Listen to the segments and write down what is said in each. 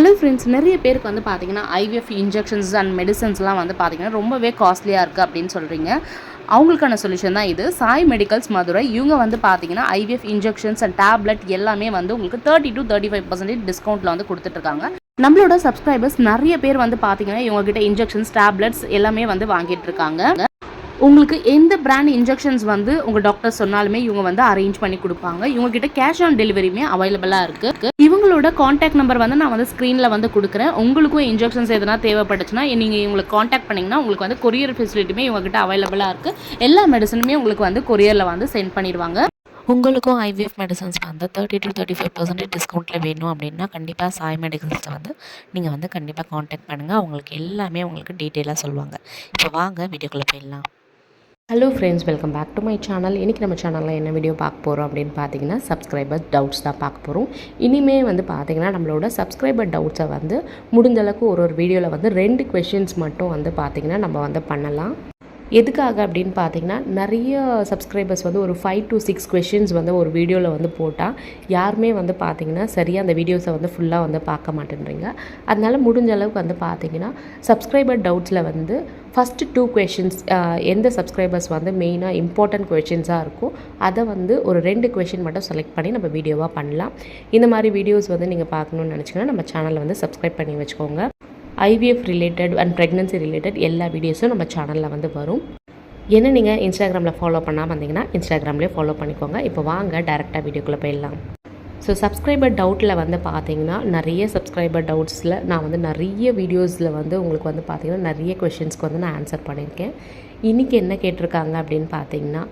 Hello friends நிறைய பேருக்கு வந்து பார்த்தீங்கன்னா ஐவிஎஃப் இன்ஜெக்ஷன்ஸ் அண்ட் மெடிசன்ஸ்லாம் வந்து பார்த்தீங்கன்னா ரொம்பவே காஸ்ட்லியாக இருக்குது அப்படின்னு சொல்கிறீங்க அவங்களுக்கான சொல்யூஷன் தான் இது. சாய் மெடிக்கல்ஸ் மதுரை இவங்க வந்து பார்த்தீங்கன்னா ஐவிஎஃப் இன்ஜெக்ஷன்ஸ் அண்ட் டேப்லெட் எல்லாமே வந்து உங்களுக்கு thirty to thirty five percentage டிஸ்கவுண்ட்டில் வந்து கொடுத்துட்ருக்காங்க நம்மளோட சப்ஸ்கிரைபர்ஸ் நிறைய பேர் வந்து பார்த்தீங்கன்னா இவங்ககிட்ட இன்ஜெக்ஷன்ஸ் டேப்லெட்ஸ் எல்லாமே வந்து வாங்கிட்டு இருக்காங்க. உங்களுக்கு எந்த பிராண்ட் இன்ஜெக்ஷன்ஸ் வந்து உங்கள் டாக்டர் சொன்னாலுமே இவங்க வந்து அரேஞ்ச் பண்ணி கொடுப்பாங்க. இவங்க கிட்ட கேஷ் ஆன் டெலிவரியுமே அவைலபிளாக இருக்குது இவங்களோட காண்டாக்ட் நம்பர் வந்து நான் வந்து ஸ்க்ரீனில் வந்து கொடுக்குறேன். உங்களுக்கும் இன்ஜெக்ஷன்ஸ் எதனா தேவைப்பட்டுச்சுன்னா நீங்கள் இவங்களுக்கு காண்டாக்ட் பண்ணிங்கன்னா உங்களுக்கு வந்து கொரியர் ஃபெசிலிட்டியுமே இவங்ககிட்ட அவைலபிளாக இருக்குது எல்லா மெடிசனுமே உங்களுக்கு வந்து கொரியரில் வந்து சென்ட் பண்ணிடுவாங்க. உங்களுக்கும் ஐவிஎஃப் மெடிசன்ஸ் வந்து thirty to thirty five percentage டிஸ்கவுண்ட்டில் வேணும் அப்படின்னா கண்டிப்பாக சாய் மெடிக்கல்ஸை வந்து நீங்கள் வந்து கண்டிப்பாக காண்டாக்ட் பண்ணுங்கள் அவங்களுக்கு எல்லாமே உங்களுக்கு டீட்டெயிலாக சொல்லுவாங்க. இப்போ வாங்க வீடியோக்குள்ளே போயிடலாம். Hello friends welcome back to my channel இன்றைக்கி நம்ம சேனலில் என்ன வீடியோ பார்க்க போகிறோம் அப்படின்னு பார்த்தீங்கன்னா சப்ஸ்கிரைபர் டவுட்ஸ் தான் பார்க்க போகிறோம் இனிமே வந்து பார்த்திங்கன்னா நம்மளோட சப்ஸ்கிரைபர் டவுட்ஸை வந்து முடிஞ்சளவுக்கு ஒரு ஒரு வீடியோவில் வந்து ரெண்டு கொஷின்ஸ் மட்டும் வந்து பார்த்திங்கன்னா நம்ம வந்து பண்ணலாம். எதுக்காக அப்படின்னு பார்த்தீங்கன்னா நிறைய சப்ஸ்கிரைபர்ஸ் வந்து ஒரு ஃபைவ் டு சிக்ஸ் கொஷின்ஸ் வந்து ஒரு வீடியோவில் வந்து போட்டால் யாருமே வந்து பார்த்தீங்கன்னா சரியாக அந்த வீடியோஸை வந்து ஃபுல்லாக வந்து பார்க்க மாட்டேன்றீங்க. அதனால் முடிஞ்ச அளவுக்கு வந்து பார்த்தீங்கன்னா சப்ஸ்கிரைபர் டவுட்ஸில் வந்து ஃபஸ்ட்டு டூ கொஷின்ஸ் எந்த சப்ஸ்கிரைபர்ஸ் வந்து மெயினாக இம்பார்ட்டன்ட் கொஷின்ஸாக இருக்கும் அதை வந்து ஒரு ரெண்டு கொஷின் மட்டும் செலக்ட் பண்ணி நம்ம வீடியோவாக பண்ணலாம். இந்த மாதிரி வீடியோஸ் வந்து நீங்கள் பார்க்கணுன்னு நினச்சிங்கன்னா நம்ம சேனலை வந்து சப்ஸ்கிரைப் பண்ணி வச்சுக்கோங்க. IVF related and pregnancy related எல்லா வீடியோஸும் நம்ம சேனலில் வந்து வரும். என்ன நீங்கள் இன்ஸ்டாகிராமில் ஃபாலோ பண்ணாமல் வந்தீங்கன்னா இன்ஸ்டாகிராம்லேயே ஃபாலோ பண்ணிக்கோங்க. இப்போ வாங்க டேரெக்டாக வீடியோக்குள்ளே போயிடலாம். ஸோ சப்ஸ்கிரைபர் டவுட்டில் வந்து பார்த்தீங்கன்னா நிறைய சப்ஸ்கிரைபர் டவுட்ஸில் நான் வந்து நிறைய வீடியோஸில் வந்து உங்களுக்கு வந்து பார்த்தீங்கன்னா நிறைய கொஷின்ஸ்க்கு வந்து நான் ஆன்சர் பண்ணியிருக்கேன். இன்றைக்கி என்ன கேட்டிருக்காங்க அப்படின்னு பார்த்தீங்கன்னா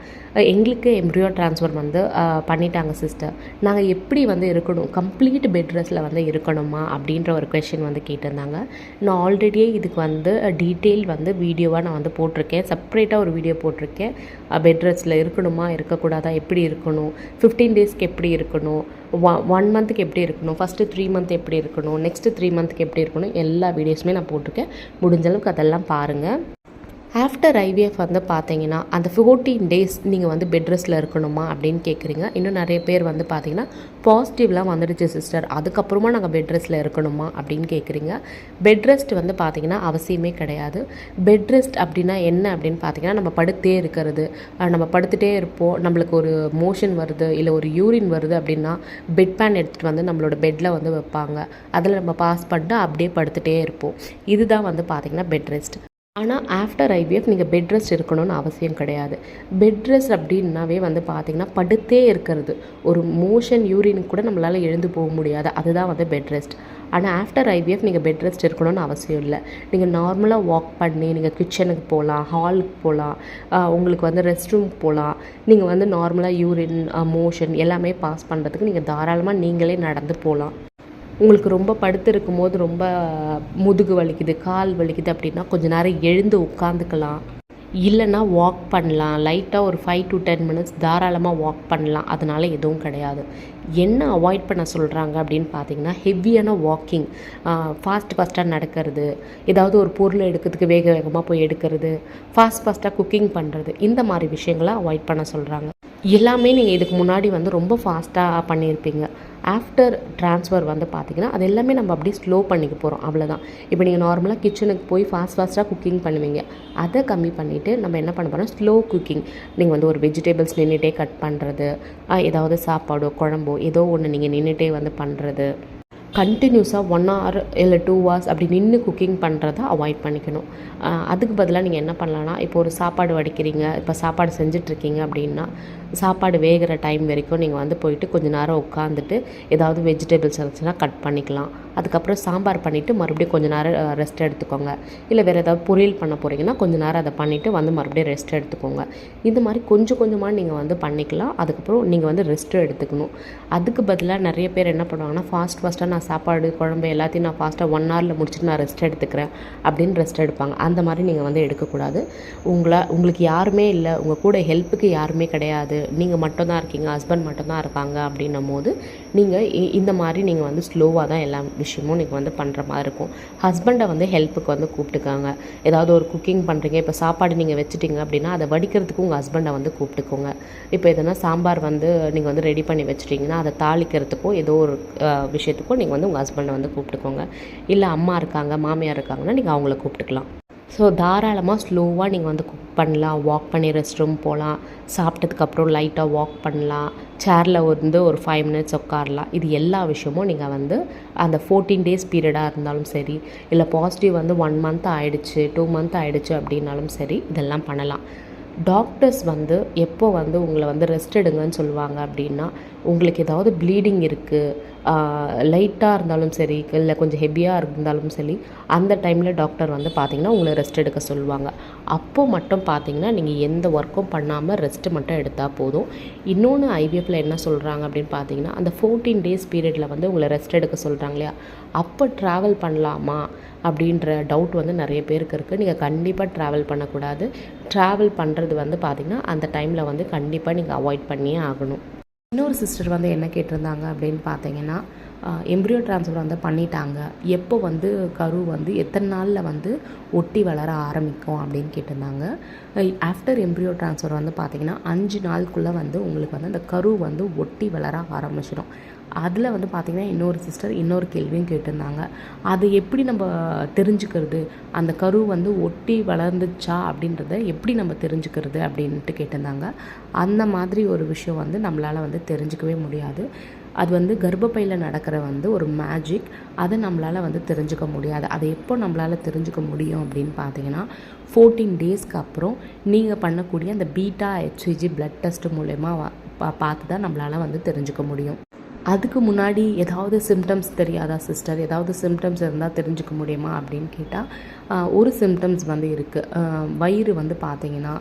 எங்களுக்கு எம்ப்ரியோ ட்ரான்ஸ்ஃபர் வந்து பண்ணிட்டாங்க சிஸ்டர் நாங்கள் எப்படி வந்து இருக்கணும்? கம்ப்ளீட் பெட் ரெஸ்ட்டில் வந்து இருக்கணுமா? அப்படின்ற ஒரு கொஷின் வந்து கேட்டிருந்தாங்க. நான் ஆல்ரெடியே இதுக்கு வந்து டீட்டெயில் வந்து வீடியோவாக நான் வந்து போட்டிருக்கேன். செப்பரேட்டாக ஒரு வீடியோ போட்டிருக்கேன். பெட் ரெஸ்ட்டில் இருக்கணுமா? இருக்கக்கூடாதா? எப்படி இருக்கணும்? ஃபிஃப்டீன் டேஸ்க்கு எப்படி இருக்கணும்? ஒன் ஒன் மந்த்துக்கு எப்படி இருக்கணும்? ஃபஸ்ட்டு த்ரீ மந்த் எப்படி இருக்கணும்? நெக்ஸ்ட்டு த்ரீ மந்த்துக்கு எப்படி இருக்கணும்? எல்லா வீடியோஸுமே நான் போட்டிருக்கேன். முடிஞ்சளவுக்கு அதெல்லாம் பாருங்கள் ஆஃப்டர் ஐவிஎஃப் வந்து பார்த்தீங்கன்னா அந்த ஃபோர்டீன் டேஸ் நீங்கள் வந்து பெட் ரெஸ்ட்டில் இருக்கணுமா அப்படின்னு கேட்குறீங்க இன்னும் நிறைய பேர் வந்து பார்த்தீங்கன்னா பாசிட்டிவ்லாம் வந்துடுச்சு சிஸ்டர் அதுக்கப்புறமா நாங்கள் பெட் ரெஸ்ட்டில் இருக்கணுமா அப்படின்னு கேட்குறீங்க பெட் ரெஸ்ட் வந்து பார்த்தீங்கன்னா அவசியமே கிடையாது. பெட் ரெஸ்ட் அப்படின்னா என்ன அப்படின்னு பார்த்தீங்கன்னா நம்ம படுத்தே இருக்கிறது. நம்ம படுத்துகிட்டே இருப்போம். நம்மளுக்கு ஒரு மோஷன் வருது இல்லை ஒரு யூரின் வருது அப்படின்னா பெட் பேன் எடுத்துகிட்டு வந்து நம்மளோட பெட்டில் வந்து வைப்பாங்க. அதில் நம்ம பாஸ் பண்ணிட்டு அப்படியே படுத்துகிட்டே இருப்போம். இதுதான் வந்து பார்த்திங்கன்னா பெட் ரெஸ்ட் ஆனால் ஆஃப்டர் ஐவிஎஃப் நீங்கள் பெட் ரெஸ்ட் இருக்கணும்னு அவசியம் கிடையாது. பெட் ரெஸ்ட் அப்படின்னாவே வந்து பார்த்திங்கன்னா படுத்தே இருக்கிறது. ஒரு மோஷன் யூரின் கூட நம்மளால் எழுந்து போக முடியாது. அதுதான் வந்து பெட் ரெஸ்ட் ஆனால் ஆஃப்டர் ஐவிஎஃப் நீங்கள் பெட் ரெஸ்ட் இருக்கணும்னு அவசியம் இல்லை. நீங்கள் நார்மலாக வாக் பண்ணி நீங்கள் கிச்சனுக்கு போகலாம் ஹாலுக்கு போகலாம் உங்களுக்கு வந்து ரெஸ்ட் ரூம் போகலாம் நீங்கள் வந்து நார்மலாக யூரின் மோஷன் எல்லாமே பாஸ் பண்ணுறதுக்கு நீங்கள் தாராளமாக நீங்களே நடந்து போகலாம் உங்களுக்கு ரொம்ப படுத்திருக்கும் போது ரொம்ப முதுகு வலிக்குது கால் வலிக்குது அப்படின்னா கொஞ்சம் நேரம் எழுந்து உட்காந்துக்கலாம். இல்லைன்னா வாக் பண்ணலாம். லைட்டாக ஒரு ஃபைவ் டு டென் மினிட்ஸ் தாராளமாக வாக் பண்ணலாம். அதனால் எதுவும் கிடையாது. என்ன அவாய்ட் பண்ண சொல்கிறாங்க அப்படின்னு பார்த்தீங்கன்னா ஹெவியான வாக்கிங் ஃபாஸ்ட் ஃபாஸ்ட்டாக நடக்கிறது. ஏதாவது ஒரு பொருள் எடுக்கிறதுக்கு வேக வேகமாக போய் எடுக்கிறது. ஃபாஸ்ட் ஃபாஸ்ட்டாக குக்கிங் பண்ணுறது இந்த மாதிரி விஷயங்களை அவாய்ட் பண்ண சொல்கிறாங்க எல்லாமே நீங்கள் இதுக்கு முன்னாடி வந்து ரொம்ப ஃபாஸ்ட்டாக பண்ணியிருப்பீங்க. ஆஃப்டர் ட்ரான்ஸ்ஃபர் வந்து பார்த்தீங்கன்னா அது எல்லாமே நம்ம அப்படியே ஸ்லோ பண்ணிக்க போகிறோம் அவ்வளோதான் இப்போ நீங்கள் நார்மலாக கிச்சனுக்கு போய் ஃபாஸ்ட் ஃபாஸ்ட்டாக குக்கிங் பண்ணுவீங்க. அதை கம்மி பண்ணிவிட்டு நம்ம என்ன பண்ண போகிறோம் ஸ்லோ குக்கிங் நீங்கள் வந்து ஒரு வெஜிடபிள்ஸ் நின்றுட்டே கட் பண்ணுறது ஏதாவது சாப்பாடோ குழம்போ ஏதோ ஒன்று நீங்கள் நின்றுட்டே வந்து பண்ணுறது கண்டினியூஸாக ஒன் ஹவர் இல்லை டூ ஹவர்ஸ் அப்படி நின்று குக்கிங் பண்ணுறத அவாய்ட் பண்ணிக்கணும். அதுக்கு பதிலாக நீங்கள் என்ன பண்ணலான்னா இப்போ ஒரு சாப்பாடு வடிக்கிறீங்க இப்போ சாப்பாடு செஞ்சிட்ருக்கீங்க அப்படின்னா சாப்பாடு வேகிற டைம் வரைக்கும் நீங்கள் வந்து போயிட்டு கொஞ்ச நேரம் உட்காந்துட்டு ஏதாவது வெஜிடபிள்ஸ் இருந்துச்சுன்னா கட் பண்ணிக்கலாம். அதுக்கப்புறம் சாம்பார் பண்ணிவிட்டு மறுபடியும் கொஞ்சம் நேரம் ரெஸ்ட் எடுத்துக்கோங்க. இல்லை வேறு ஏதாவது பொரியல் பண்ண போகிறீங்கன்னா கொஞ்சம் நேரம் அதை பண்ணிவிட்டு வந்து மறுபடியும் ரெஸ்ட் எடுத்துக்கோங்க. இந்த மாதிரி கொஞ்சம் கொஞ்சமாக நீங்கள் வந்து பண்ணிக்கலாம். அதுக்கப்புறம் நீங்கள் வந்து ரெஸ்ட்டும் எடுத்துக்கணும். அதுக்கு பதிலாக நிறைய பேர் என்ன பண்ணுவாங்கன்னா ஃபாஸ்ட் ஃபாஸ்ட்டாக நான் சாப்பாடு குழம்பு எல்லாத்தையும் நான் ஃபாஸ்ட்டாக ஒன் ஹவரில் முடிச்சுட்டு நான் ரெஸ்ட் எடுத்துக்கிறேன் அப்படின்னு ரெஸ்ட் எடுப்பாங்க. அந்த மாதிரி நீங்கள் வந்து எடுக்கக்கூடாது. உங்களை உங்களுக்கு யாருமே இல்லை. உங்கள் கூட ஹெல்ப்புக்கு யாருமே கிடையாது. நீங்கள் மட்டும்தான் இருக்கீங்க. ஹஸ்பண்ட் மட்டும்தான் இருக்காங்க அப்படின்னும் போது நீங்கள் இந்த மாதிரி நீங்கள் வந்து ஸ்லோவாக தான் எல்லா விஷயமும் நீங்கள் வந்து பண்ணுற மாதிரி இருக்கும். ஹஸ்பண்டை வந்து ஹெல்ப்புக்கு வந்து கூப்பிட்டுக்காங்க. ஏதாவது ஒரு குக்கிங் பண்ணுறீங்க இப்போ சாப்பாடு நீங்கள் வச்சுட்டீங்க அப்படின்னா அதை வடிக்கிறதுக்கு உங்கள் ஹஸ்பண்டை வந்து கூப்பிட்டுக்கோங்க. இப்போ எதனா சாம்பார் வந்து நீங்கள் வந்து ரெடி பண்ணி வச்சுட்டிங்கன்னா அதை தாளிக்கிறதுக்கோ ஏதோ ஒரு விஷயத்துக்கும் விஷயத்துக்கோ நீங்கள் வந்து உங்கள் ஹஸ்பண்டை வந்து கூப்பிட்டுக்கோங்க. இல்லை அம்மா இருக்காங்க மாமியார் இருக்காங்கன்னா நீங்கள் அவங்கள கூப்பிட்டுக்கலாம். ஸோ தாராளமாக ஸ்லோவாக நீங்கள் வந்து குக் பண்ணலாம். வாக் பண்ணி ரெஸ்ட் ரூம் போகலாம் சாப்பிட்டதுக்கப்புறம் லைட்டாக வாக் பண்ணலாம். சேரில் வந்து ஒரு ஃபைவ் மினிட்ஸ் உட்காரலாம். இது எல்லா விஷயமும் நீங்கள் வந்து அந்த ஃபோர்டீன் டேஸ் பீரியடாக இருந்தாலும் சரி இல்லை பாசிட்டிவ் வந்து ஒன் மந்த் ஆகிடுச்சு டூ மந்த் ஆகிடுச்சு அப்படின்னாலும் சரி இதெல்லாம் பண்ணலாம். டாக்டர்ஸ் வந்து எப்போ வந்து உங்களை வந்து ரெஸ்ட் எடுங்கன்னு சொல்லுவாங்க அப்படின்னா உங்களுக்கு ஏதாவது ப்ளீடிங் இருக்குது லைட்டாக இருந்தாலும் சரி இல்லை கொஞ்சம் ஹெவியாக இருந்தாலும் சரி அந்த டைமில் டாக்டர் வந்து பார்த்திங்கன்னா உங்களை ரெஸ்ட் எடுக்க சொல்லுவாங்க. அப்போது மட்டும் பார்த்தீங்கன்னா நீங்கள் எந்த ஒர்க்கும் பண்ணாமல் ரெஸ்ட்டு மட்டும் எடுத்தால் போதும். இன்னொன்று ஐவிஎஃப்பில் என்ன சொல்கிறாங்க அப்படின்னு பார்த்தீங்கன்னா அந்த ஃபோர்டீன் டேஸ் பீரியடில் வந்து உங்களை ரெஸ்ட் எடுக்க சொல்கிறாங்க இல்லையா? அப்போ ட்ராவல் பண்ணலாமா அப்படின்ற டவுட் வந்து நிறைய பேருக்கு இருக்குது நீங்கள் கண்டிப்பாக ட்ராவல் பண்ணக்கூடாது. ட்ராவல் பண்ணுறது வந்து பார்த்திங்கன்னா அந்த டைமில் வந்து கண்டிப்பாக நீங்கள் அவாய்ட் பண்ணியே ஆகணும். இன்னொரு சிஸ்டர் வந்து என்ன கேட்டிருந்தாங்க அப்படின்னு பார்த்தீங்கன்னா எம்ப்ரியோ ட்ரான்ஸ்ஃபர் வந்து பண்ணிட்டாங்க. எப்போ வந்து கரு வந்து எத்தனை நாளில் வந்து ஒட்டி வளர ஆரம்பிக்கும் அப்படின்னு கேட்டிருந்தாங்க. ஆஃப்டர் எம்ப்ரியோ ட்ரான்ஸ்ஃபர் வந்து பார்த்திங்கன்னா அஞ்சு நாளுக்குள்ளே வந்து உங்களுக்கு வந்து அந்த கரு வந்து ஒட்டி வளர ஆரம்பிச்சிடும். அதில் வந்து பார்த்திங்கன்னா இன்னொரு சிஸ்டர் இன்னொரு கேள்வியும் கேட்டிருந்தாங்க. அது எப்படி நம்ம தெரிஞ்சுக்கிறது? அந்த கரு வந்து ஒட்டி வளர்ந்துச்சா அப்படின்றத எப்படி நம்ம தெரிஞ்சுக்கிறது அப்படின்ட்டு கேட்டிருந்தாங்க. அந்த மாதிரி ஒரு விஷயம் வந்து நம்மளால் வந்து தெரிஞ்சுக்கவே முடியாது. அது வந்து கர்ப்பப்பையில் நடக்கிற வந்து ஒரு மேஜிக் அதை நம்மளால் வந்து தெரிஞ்சுக்க முடியாது. அதை எப்போ நம்மளால் தெரிஞ்சுக்க முடியும் அப்படின்னு பார்த்தீங்கன்னா ஃபோர்டீன் டேஸ்க்கு அப்புறம் நீங்கள் பண்ணக்கூடிய அந்த பீட்டா ஹெச்ஐஜி பிளட் டெஸ்ட் மூலயமா பார்த்து தான் நம்மளால் வந்து தெரிஞ்சுக்க முடியும். அதுக்கு முன்னாடி ஏதாவது சிம்டம்ஸ் தெரியாதா சிஸ்டர் ஏதாவது சிம்டம்ஸ் இருந்தால் தெரிஞ்சுக்க முடியுமா அப்படின்னு கேட்டால் ஒரு சிம்டம்ஸ் வந்து இருக்குது வயிறு வந்து பார்த்தீங்கன்னா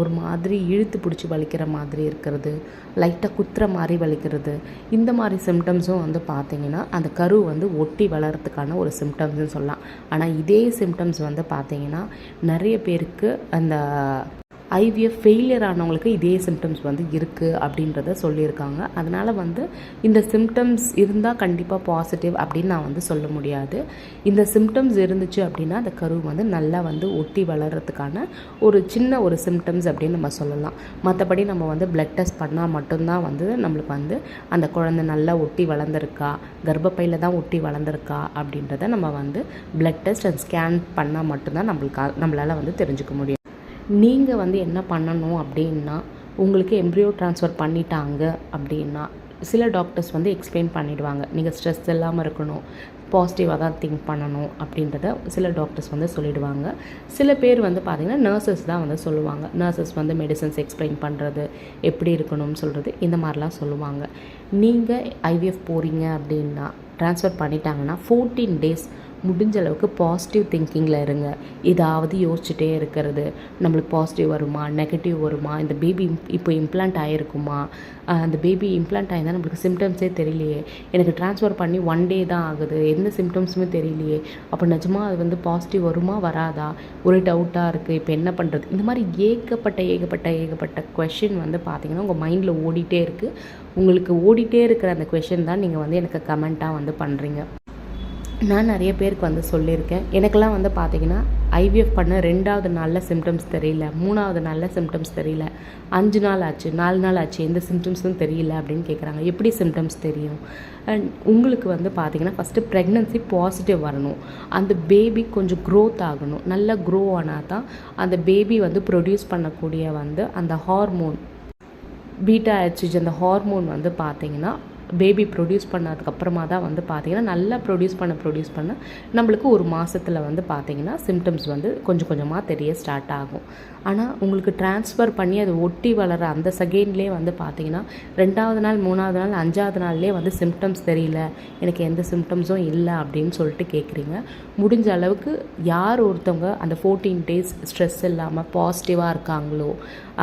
ஒரு மாதிரி இழுத்து பிடிச்சி வலிக்கிற மாதிரி இருக்கிறது லைட்டாக குத்துற மாதிரி வலிக்கிறது. இந்த மாதிரி சிம்டம்ஸும் வந்து பார்த்தீங்கன்னா அந்த கரு வந்து ஒட்டி வளர்கிறதுக்கான ஒரு சிம்டம்ஸ்னு சொல்லலாம். ஆனால் இதே சிம்டம்ஸ் வந்து பார்த்தீங்கன்னா நிறைய பேருக்கு அந்த ஐவிஎஃப் ஃபெயிலியர் ஆனவங்களுக்கு இதே சிம்டம்ஸ் வந்து இருக்குது அப்படின்றத சொல்லியிருக்காங்க. அதனால் வந்து இந்த சிம்டம்ஸ் இருந்தால் கண்டிப்பாக பாசிட்டிவ் அப்படின்னு நான் வந்து சொல்ல முடியாது. இந்த சிம்டம்ஸ் இருந்துச்சு அப்படின்னா அந்த கரு வந்து நல்லா வந்து ஒட்டி வளர்கிறதுக்கான ஒரு சின்ன ஒரு சிம்டம்ஸ் அப்படின்னு நம்ம சொல்லலாம். மற்றபடி நம்ம வந்து பிளட் டெஸ்ட் பண்ணால் மட்டும்தான் வந்து நம்மளுக்கு வந்து அந்த குழந்தை நல்லா ஒட்டி வளர்ந்துருக்கா கர்ப்பப்பையில் தான் ஒட்டி வளர்ந்துருக்கா அப்படின்றத நம்ம வந்து பிளட் டெஸ்ட் அண்ட் ஸ்கேன் பண்ணால் மட்டும்தான் நம்மளுக்கு நம்மளால் வந்து தெரிஞ்சுக்க முடியும். நீங்கள் வந்து என்ன பண்ணணும் அப்படின்னா உங்களுக்கு எம்ப்ரியோ ட்ரான்ஸ்ஃபர் பண்ணிட்டாங்க அப்படின்னா சில டாக்டர்ஸ் வந்து எக்ஸ்பிளைன் பண்ணிவிடுவாங்க நீங்கள் ஸ்ட்ரெஸ் இல்லாமல் இருக்கணும் பாசிட்டிவாக தான் திங்க் பண்ணணும் அப்படின்றத சில டாக்டர்ஸ் வந்து சொல்லிவிடுவாங்க சில பேர் வந்து பார்த்திங்கன்னா நர்சஸ் தான் வந்து சொல்லுவாங்க. நர்சஸ் வந்து மெடிசன்ஸ் எக்ஸ்பிளைன் பண்ணுறது எப்படி இருக்கணும்னு சொல்கிறது இந்த மாதிரிலாம் சொல்லுவாங்க. நீங்கள் ஐவிஎஃப் போகிறீங்க அப்படின்னா ட்ரான்ஸ்ஃபர் பண்ணிட்டாங்கன்னா ஃபோர்டீன் டேஸ் முடிஞ்ச அளவுக்கு பாசிட்டிவ் திங்கிங்கில் இருங்க. ஏதாவது யோசிச்சுட்டே இருக்கிறது. நம்மளுக்கு பாசிட்டிவ் வருமா? நெகட்டிவ் வருமா? இந்த பேபி இப்போ இம்ப்ளான்ட் ஆகிருக்குமா அந்த பேபி இம்ப்ளான்ட் ஆயிருந்தால் நம்மளுக்கு சிம்டம்ஸே தெரியலையே. எனக்கு ட்ரான்ஸ்ஃபர் பண்ணி ஒன் டே தான் ஆகுது. எந்த சிம்டம்ஸுமே தெரியலையே. அப்போ நிஜமாக அது வந்து பாசிட்டிவ் வருமா? வராதா? ஒரு டவுட்டாக இருக்குது இப்போ என்ன பண்ணுறது இந்த மாதிரி ஏகப்பட்ட ஏகப்பட்ட ஏகப்பட்ட கொஷின் வந்து பார்த்திங்கன்னா உங்கள் மைண்டில் ஓடிட்டே இருக்குது உங்களுக்கு ஓடிட்டே இருக்கிற அந்த கொஷின் தான் நீங்கள் வந்து எனக்கு கமெண்ட்டாக வந்து பண்ணுறீங்க நான் நிறைய பேருக்கு வந்து சொல்லியிருக்கேன். எனக்கெல்லாம் வந்து பார்த்தீங்கன்னா ஐவிஎஃப் பண்ண ரெண்டாவது நாளில் சிம்டம்ஸ் தெரியல. மூணாவது நாளில் சிம்டம்ஸ் தெரியல. அஞ்சு நாள் ஆச்சு நாலு நாள் ஆச்சு எந்த சிம்டம்ஸும் தெரியல அப்படின்னு கேட்குறாங்க எப்படி சிம்டம்ஸ் தெரியும்? அண்ட் உங்களுக்கு வந்து பார்த்தீங்கன்னா ஃபஸ்ட்டு ப்ரெக்னன்சி பாசிட்டிவ் வரணும். அந்த பேபி கொஞ்சம் க்ரோத் ஆகணும். நல்லா க்ரோ ஆனால் தான் அந்த பேபி வந்து ப்ரொடியூஸ் பண்ணக்கூடிய வந்து அந்த ஹார்மோன் பீட்டா ஆச்சு அந்த ஹார்மோன் வந்து பார்த்தீங்கன்னா பேபி ப்ரொடியூஸ் பண்ணதுக்கப்புறமா தான் வந்து பார்த்திங்கன்னா நல்லா ப்ரொடியூஸ் பண்ண ப்ரொடியூஸ் பண்ண நம்மளுக்கு ஒரு மாதத்தில் வந்து பார்த்திங்கன்னா சிம்டம்ஸ் வந்து கொஞ்சம் கொஞ்சமாக தெரிய ஸ்டார்ட் ஆகும். ஆனால் உங்களுக்கு ட்ரான்ஸ்ஃபர் பண்ணி அது ஒட்டி வளர அந்த செகண்ட்லேயே வந்து பார்த்திங்கன்னா ரெண்டாவது நாள் மூணாவது நாள் அஞ்சாவது நாள்லேயே வந்து சிம்டம்ஸ் தெரியல எனக்கு எந்த சிம்டம்ஸும் இல்லை அப்படின்னு சொல்லிட்டு கேட்குறீங்க முடிஞ்ச அளவுக்கு யார் ஒருத்தவங்க அந்த ஃபோர்டீன் டேஸ் ஸ்ட்ரெஸ் இல்லாமல் பாசிட்டிவாக இருக்காங்களோ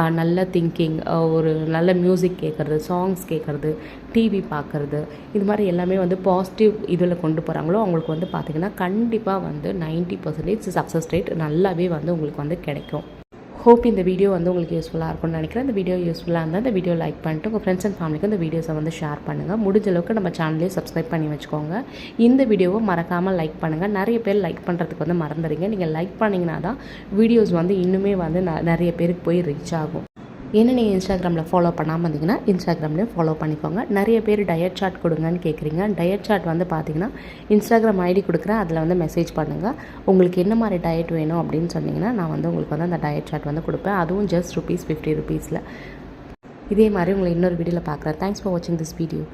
நல்ல திங்கிங் ஒரு நல்ல மியூசிக் கேட்குறது சாங்ஸ் கேட்குறது டிவி பார்க்குறது. இது மாதிரி எல்லாமே வந்து பாசிட்டிவ் இதில் கொண்டு போகிறாங்களோ அவங்களுக்கு வந்து பார்த்திங்கன்னா கண்டிப்பாக வந்து 90% பர்சன்டேஜ் சக்ஸஸ் ரேட் நல்லாவே வந்து உங்களுக்கு வந்து கிடைக்கும். ஹோப் இந்த வீடியோ வந்து உங்களுக்கு யூஸ்ஃபுல்லாக இருக்கும்னு நினைக்கிறேன். இந்த வீடியோ யூஸ்ஃபுல்லாக இருந்தால் இந்த வீடியோ லைக் பண்ணிட்டு உங்கள் ஃப்ரெண்ட்ஸ் அண்ட் ஃபேமிலிக்கு இந்த வீடியோஸை வந்து ஷேர் பண்ணுங்கள் முடிஞ்ச அளவுக்கு நம்ம சேனலே சப்ஸ்கிரைப் பண்ணி வச்சுக்கோங்க. இந்த வீடியோவை மறக்காமல் லைக் பண்ணுங்கள் நிறைய பேர் லைக் பண்ணுறதுக்கு வந்து மறந்துடுங்க நீங்கள் லைக் பண்ணிங்கன்னா தான் வீடியோஸ் வந்து இன்னுமே வந்து ந- நிறைய பேருக்கு போய் ரீச் ஆகும். என்ன நீங்கள் இன்ஸ்டாகிராமில் ஃபாலோ பண்ணாமல் இருந்தீங்கன்னா இன்ஸ்டாகிராம்லேயும் ஃபாலோ பண்ணிக்கோங்க. நிறைய பேர் டயட் சார்ட் கொடுங்கன்னு கேட்குறீங்க டயட் சார்ட் வந்து பார்த்தீங்கன்னா இன்ஸ்டாகிராம் ஐடி கொடுக்குறேன். அதில் வந்து மெசேஜ் பண்ணுங்கள் உங்களுக்கு என்ன மாதிரி டயட் வேணும் அப்படின்னு சொன்னீங்கன்னா நான் வந்து உங்களுக்கு வந்து அந்த டயட் சார்ட் வந்து கொடுப்பேன். அதுவும் ஜஸ்ட் ருபீஸ் ஃபிஃப்டி ருபீஸில் இதே மாதிரி உங்களை இன்னொரு வீடியோவில் பார்க்குறேன் தேங்க்ஸ் ஃபார் வாட்சிங் திஸ் வீடியோ